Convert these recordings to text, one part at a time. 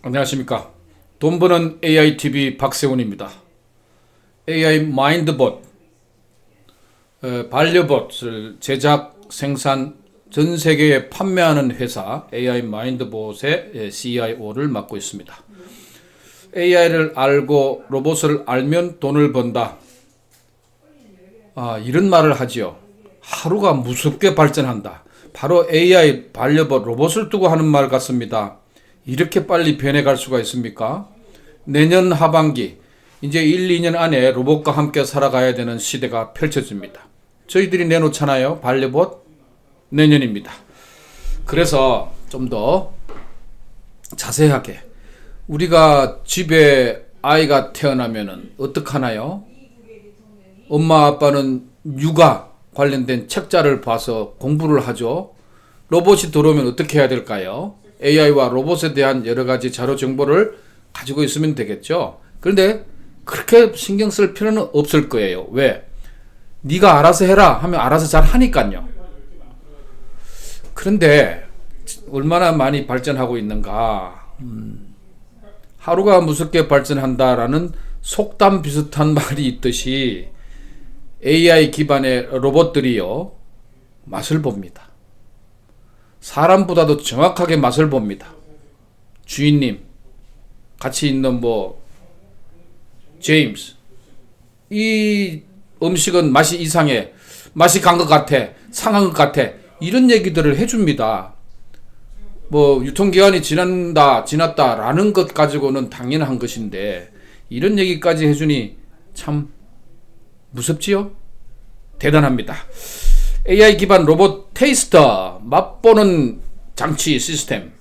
안녕하십니까. 돈 버는 AITV 박세훈입니다. AI 마인드봇, 어, 반려봇을 제작, 생산, 전 세계에 판매하는 회사 AI 마인드봇의 예, CIO를 맡고 있습니다. AI를 알고 로봇을 알면 돈을 번다. 아, 이런 말을 하지요. 하루가 무섭게 발전한다. 바로 AI 반려봇 로봇을 두고 하는 말 같습니다. 이렇게 빨리 변해갈 수가 있습니까? 내년 하반기, 이제 1, 2년 안에 로봇과 함께 살아가야 되는 시대가 펼쳐집니다. 저희들이 내놓잖아요. 반려봇 내년입니다. 그래서 좀 더 자세하게 우리가 집에 아이가 태어나면은 어떡하나요? 엄마 아빠는 육아 관련된 책자를 봐서 공부를 하죠. 로봇이 들어오면 어떻게 해야 될까요? AI와 로봇에 대한 여러 가지 자료 정보를 가지고 있으면 되겠죠. 그런데 그렇게 신경 쓸 필요는 없을 거예요. 왜? 네가 알아서 해라 하면 알아서 잘 하니까요. 그런데 얼마나 많이 발전하고 있는가? 음, 하루가 무섭게 발전한다라는 속담 비슷한 말이 있듯이 AI 기반의 로봇들이요 맛을 봅니다. 사람보다도 정확하게 맛을 봅니다. 주인님, 같이 있는 뭐 제임스, 이 음식은 맛이 이상해, 맛이 간 것 같아, 상한 것 같아 이런 얘기들을 해줍니다. 뭐 유통기한이 지난다, 지났다라는 것 가지고는 당연한 것인데 이런 얘기까지 해주니 참 무섭지요? 대단합니다. AI 기반 로봇 테이스터 맛보는 장치 시스템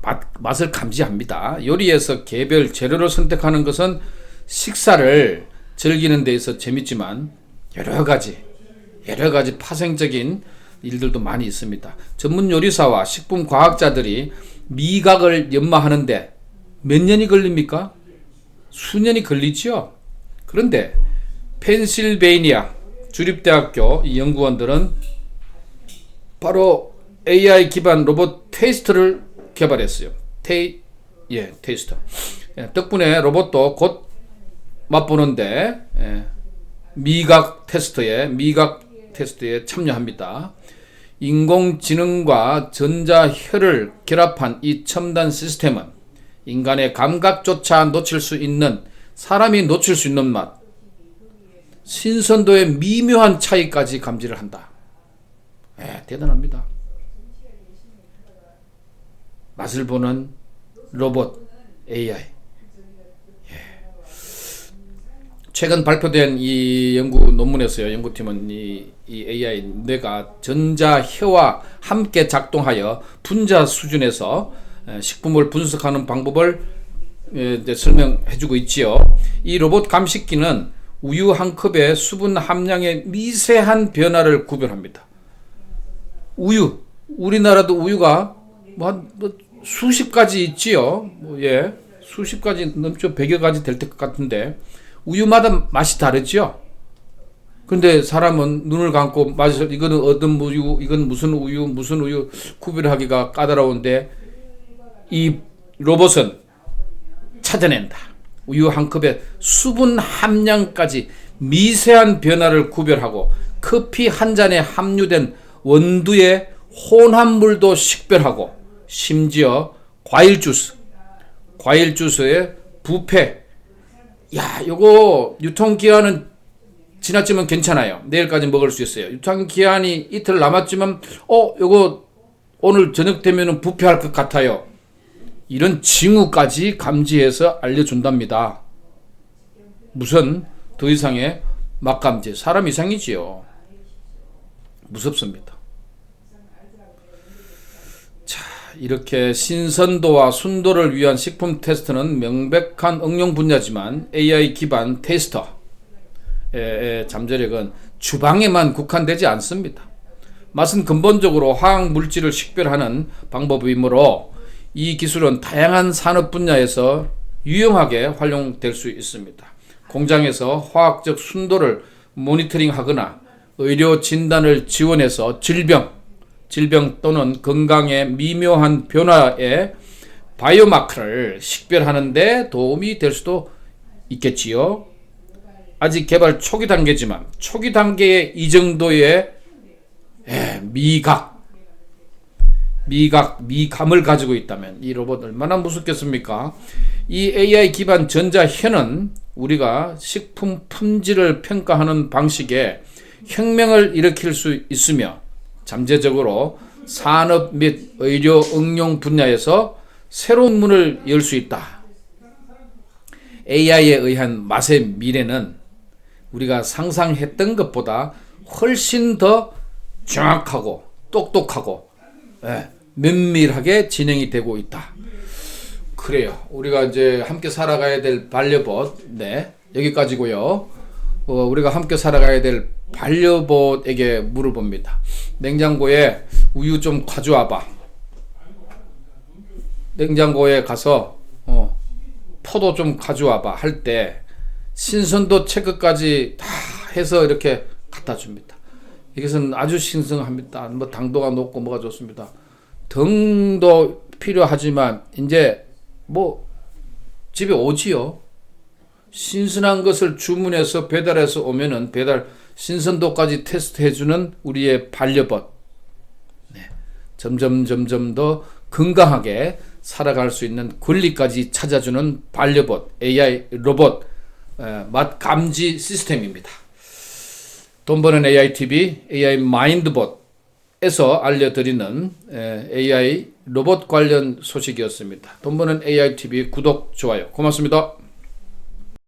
맛, 맛을 감지합니다. 요리에서 개별 재료를 선택하는 것은 식사를 즐기는 데 있어 재밌지만 여러 가지 여러 가지 파생적인 일들도 많이 있습니다. 전문 요리사와 식품 과학자들이 미각을 연마하는데 몇 년이 걸립니까? 수년이 걸리지요. 그런데 펜실베이니아 주립대학교 이 연구원들은 바로 AI 기반 로봇 테이스트를 개발했어요. 테이 예 테이스터. 예, 덕분에 로봇도 곧 맛보는데 예, 미각 테스트에 미각 테스트에 참여합니다. 인공지능과 전자혈을 결합한 이 첨단 시스템은 인간의 감각조차 놓칠 수 있는 사람이 놓칠 수 있는 맛, 신선도의 미묘한 차이까지 감지를 한다. 예, 대단합니다. 맛을 보는 로봇 AI. 예. 최근 발표된 이 연구 논문에서요, 연구팀은 이, 이 AI 뇌가 전자 혀와 함께 작동하여 분자 수준에서 식품을 분석하는 방법을 설명해주고 있지요. 이 로봇 감식기는 우유 한 컵의 수분 함량의 미세한 변화를 구별합니다. 우유, 우리나라도 우유가 뭐, 뭐 수십 가지 있지요. 뭐 예, 수십 가지 넘죠. 백여 가지 될 것 같은데 우유마다 맛이 다르지요. 근데 사람은 눈을 감고 마셔 이거는 어떤 우유, 이건 무슨 우유, 무슨 우유 구별하기가 까다로운데 이 로봇은 찾아낸다. 우유 한 컵의 수분 함량까지 미세한 변화를 구별하고 커피 한 잔에 함유된 원두의 혼합물도 식별하고 심지어 과일 주스, 과일 주스의 부패. 야, 요거 유통기한은 지났지만 괜찮아요. 내일까지 먹을 수 있어요. 유통기한이 이틀 남았지만, 어, 요거 오늘 저녁 되면은 부패할 것 같아요. 이런 징후까지 감지해서 알려준답니다. 무슨 더 이상의 막감지. 사람 이상이지요. 무섭습니다. 자, 이렇게 신선도와 순도를 위한 식품 테스트는 명백한 응용 분야지만 AI 기반 테스터의 잠재력은 주방에만 국한되지 않습니다. 맛은 근본적으로 화학 물질을 식별하는 방법이므로 이 기술은 다양한 산업 분야에서 유용하게 활용될 수 있습니다. 공장에서 화학적 순도를 모니터링하거나 의료 진단을 지원해서 질병, 질병 또는 건강의 미묘한 변화에 바이오마크를 식별하는데 도움이 될 수도 있겠지요. 아직 개발 초기 단계지만 초기 단계의 이 정도의 예, 미각, 미각, 미감을 가지고 있다면 이 로봇 얼마나 무섭겠습니까? 이 AI 기반 전자현은 우리가 식품 품질을 평가하는 방식에 혁명을 일으킬 수 있으며 잠재적으로 산업 및 의료 응용 분야에서 새로운 문을 열 수 있다. AI에 의한 맛의 미래는 우리가 상상했던 것보다 훨씬 더 정확하고 똑똑하고 예, 면밀하게 진행이 되고 있다. 그래요. 우리가 이제 함께 살아가야 될 반려봇, 네 여기까지고요. 어, 우리가 함께 살아가야 될 반려봇에게 물어봅니다. 냉장고에 우유 좀 가져와봐. 냉장고에 가서 어, 포도 좀 가져와봐 할 때 신선도 체크까지 다 해서 이렇게 갖다 줍니다. 이것은 아주 신성합니다. 뭐 당도가 높고 뭐가 좋습니다. 등도 필요하지만 이제 뭐 집에 오지요. 신선한 것을 주문해서 배달해서 오면은 배달 신선도까지 테스트해주는 우리의 반려벗. 네. 점점 점점 더 건강하게 살아갈 수 있는 권리까지 찾아주는 반려벗 AI 로봇 에, 맛 감지 시스템입니다. 돈 버는 AI TV AI 마인드봇에서 알려드리는 에, AI 로봇 관련 소식이었습니다. 돈 버는 AI TV 구독 좋아요 고맙습니다.